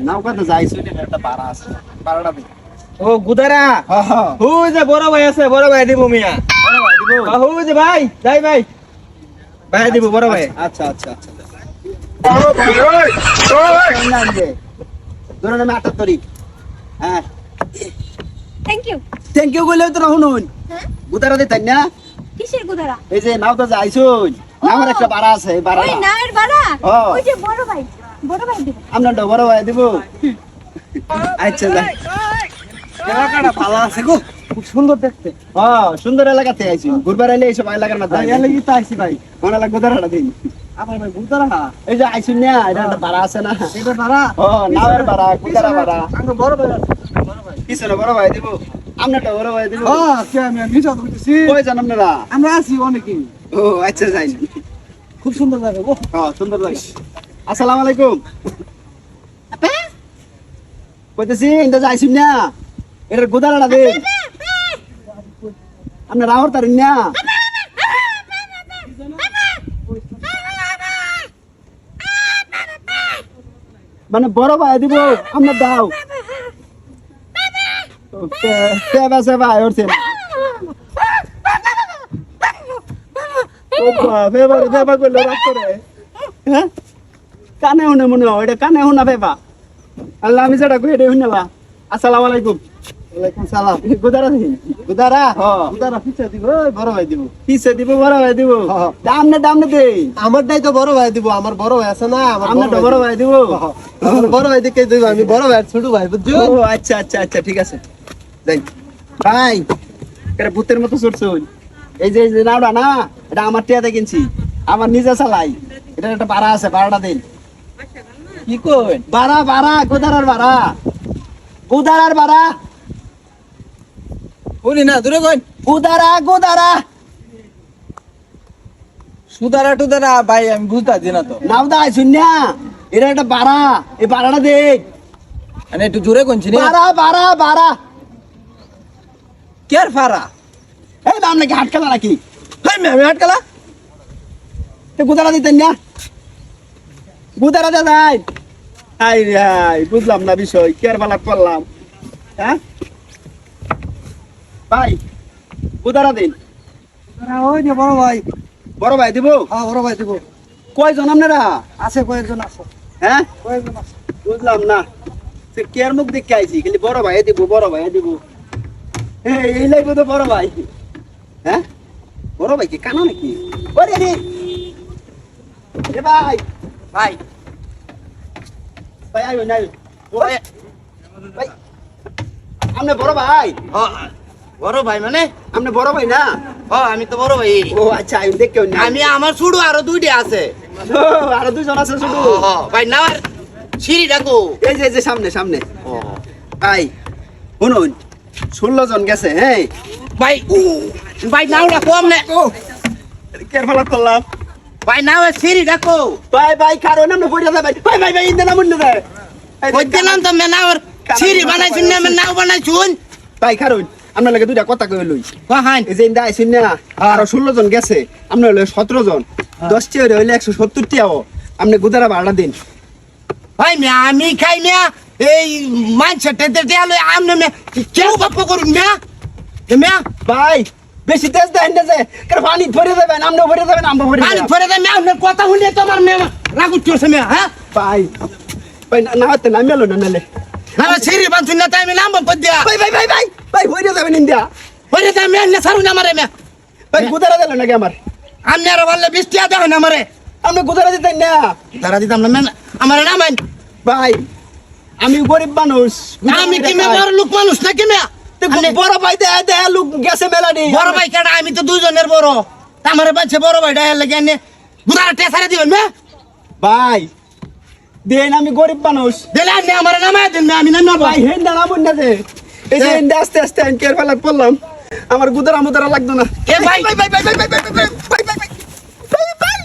নৌকাতে যাইছো একটা পাড়া আছে। পাড়াটা ও গুদারা। হুই যে বড় ভাই আছে বড় ভাই দিব মিয়া। আ, যে ভাই যাই ভাই। ভাই দিব বড় ভাই। আচ্ছা আচ্ছা আচ্ছা ধরুন আমি আটার তরি হ্যাঁ। থ্যাংক ইউ থ্যাংক ইউ বললেও তো হ্যাঁ? দিতেন না? কিসের গুদারা? এই যে নাওতে যাইছুন। আমার একটা পাড়া আছে এই ওই নায়ের বাড়া? ওই যে বড় ভাই বড় ভাই দিব। আপনার বড় ভাই দিব। আচ্ছা এলাকাটা ভালো আছে গো। খুব সুন্দর দেখতে। হ্যাঁ সুন্দর এলাকাতে আইছি। ঘুরবার এলে এইসব এলাকার মধ্যে ভাই এলে তো আইছি ভাই। মনে লাগ গুতারাটা দিন। আমার ভাই গুদারা এই যে আইছুন না এটা একটা পাড়া আছে না। এটা ভাড়া ও নাওয়ের গুতারা পাড়া আমার বড়। ভাই বড় ভাই কিসের বড় ভাই দিব। আপনারটা ভাই কে আমি কই আপনারা? আমরা আছি অনেকেই। ও আচ্ছা যাই। খুব সুন্দর লাগে গো। হ্যাঁ সুন্দর লাগে আসসালামু আলাইকুম। কইতেছি এটা না? এটার আপনার রাহর তারিন না? মানে বড় ভাই দিব আপনার দাও। সেবা সেবা হচ্ছে ফেবা ফেবা করলে রাগ করে হ্যাঁ কানে শুনে মনে হয় এটা কানে শুনা ফেবা আল্লাহ আমি যেটা কই এটা শুনালা আসসালামু আলাইকুম ওয়ালাইকুম সালাম গুদারা দিন গুদারা হ গুদারা পিছে দিব ওই বড় ভাই দিব পিছে দিব বড় ভাই দিব। দাম না দাম না দেই আমারটাই তো বড় ভাই দিব আমার বড় ভাই আছে না আমার আমরা তো বড় ভাই দিব আমার বড় ভাই দেখে দিব আমি বড় ভাই ছোট ভাই বুঝছ আচ্ছা আচ্ছা আচ্ছা ঠিক আছে। যাই ভাই এটা ভূতের মতো চড়ছুন এই যে নাওটা না এটা আমার টিয়াতে কিনছি। আমার নিজে চালাই। এটা একটা ভাড়া আছে ভাড়াটা দিন। কি কই ভাড়া ভাড়া গোদারার ভাড়া। গোদারার ভাড়া। বলি না দূরে কই গোদারা গোদারা। সুদারা টুদারা ভাই আমি বুঝতাছি না তো। নাওদা আইসুন না এটা একটা ভাড়া। এই ভাড়াটা দেখ মানে একটু জোরে কোনছি ভাড়া ভাড়া ভাড়া। কের ফারা? এই দাম নাকি? হাটকালা নাকি মে আমি আটকালা তো গোদারা দিতেন না? গোদারা দে যাই। হাই রে হাই বুঝলাম না বিষয় কেয়ার বালা করলাম? হ্যাঁ? ভাই গোদারা দিন। ওই যে বড় ভাই। বড় ভাই দিব? হ্যাঁ বড় ভাই দিব। কয়জন আপনারা? আছে কয়েকজন আছে। হ্যাঁ? কয়েকজন আছে। বুঝলাম না। সে কেয়ার মুখ দেখে আইছি? খালি বড় ভাই দিব বড় ভাই দিব। এই এই লাগবে তো বড় ভাই। হ্যাঁ? বড় ভাই কি কানা নাকি? ওরে রে এ ভাই ভাই। ভাই আইও নাই ভাই ভাই আপনি বড় ভাই। বড় ভাই মানে? আপনি বড় ভাই না? আমি তো বড় ভাই। ও আচ্ছা আমি দেখে আমি আমার শুরু আরও দুইটি আছে। আরও দুজন আছে শুধু। ভাই না সিঁড়ি ডাকো। এই যে এই যে সামনে সামনে। ভাই শুনুন। ষোলো জন গেছে হ্যাঁ ভাই ভাই নাওটা কম নে। করলাম? ভাই নাও সিঁড়ি ডাকো। ভাই ভাই কারও নাম পড়ে যাবে। ভাই ভাই ভাই ইন্দে নাম ওই দিলাম তো মেনাওর সিঁড়ি বানাইছুন না নাও বানাইছুন। ভাই কারণ আপনার লাগে দুইটা কথা কই লই। কহান এই যে ইন্দা আইছেন না আরও ষোলো জন গেছে আপনার হলো সতেরো জন। দশ টি হইলে একশো সত্তর টিয়াও আপনি গুদারা ভাড়া দিন। ভাই আমি খাই মিয়া এই মানছে টেতে টেলে আমনে মে কেউ বাপ করুন মিয়া এ মিয়া ভাই বেশি তেজ দেন না যে পানি ভরে দেবেন আমনে ভরে দেবেন আমরা ভরে আরে দেবেন ফরে দে আপনার কথা শুনলে তোমার মিয়া রাগু চলছে মিয়া হ্যাঁ? ভাই ভাই না- না হতে নামি এলো না নালে। না সিঁড়ি বানছুন না তাই আমি নাম পদ্যা ভাই ভাই ভাই ভাই ভাই ভরে দেবেন ইন্ডিয়া। ওরে দে মিয়া না সারুন আমারে মিয়া। ভাই গুদারা দিল নাকি আমার? আমি আর বললে বৃষ্টি আদা হয় না আমারে। আপনি গুদারা দিতেন না। তারা দিতাম না আমার নাম ভাই আমি গরিব মানুষ আমি কি মে বড় লোক মানুষ নাকি মে তো বড় ভাই দেয়া দেয়া লোক গেছে মেলানি বড় ভাই কেডা আমি তো দুজনের বড় আমার বাচ্চা বড় ভাই ডায়াল লাগে এনে গুদারা টেসারে দিবেন মে ভাই দেন আমি গরিব মানুষ দিলে আনে আমার নাম দিন মে আমি নাম ভাই হেন দাঁড়া মুন্ডা দে এই যে হেন আস্তে আস্তে আমি কেয়ার ফেলার পড়লাম আমার গুদারা মুদারা লাগতো না এ ভাই ভাই ভাই ভাই ভাই ভাই ভাই ভাই ভাই ভাই ভাই ভাই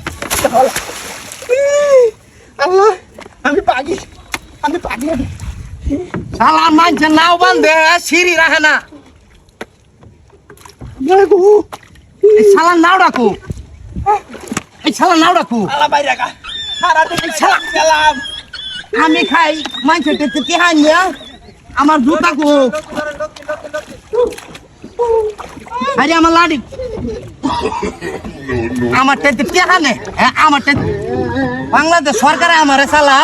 আল্লাহ আমি আমি শালা মানছে নাও বান্ধে সিঁড়ি রাখে না। এই শালা নাও ডাকু। এই শালা নাও ডাকু। আমি খাই টেতে টেহা নিয়া আমার জুতা কো আরে আমার লাডি। আমার টেতে টেহা নে হ্যাঁ আমার টেতে বাংলাদেশ সরকারে আমার চালা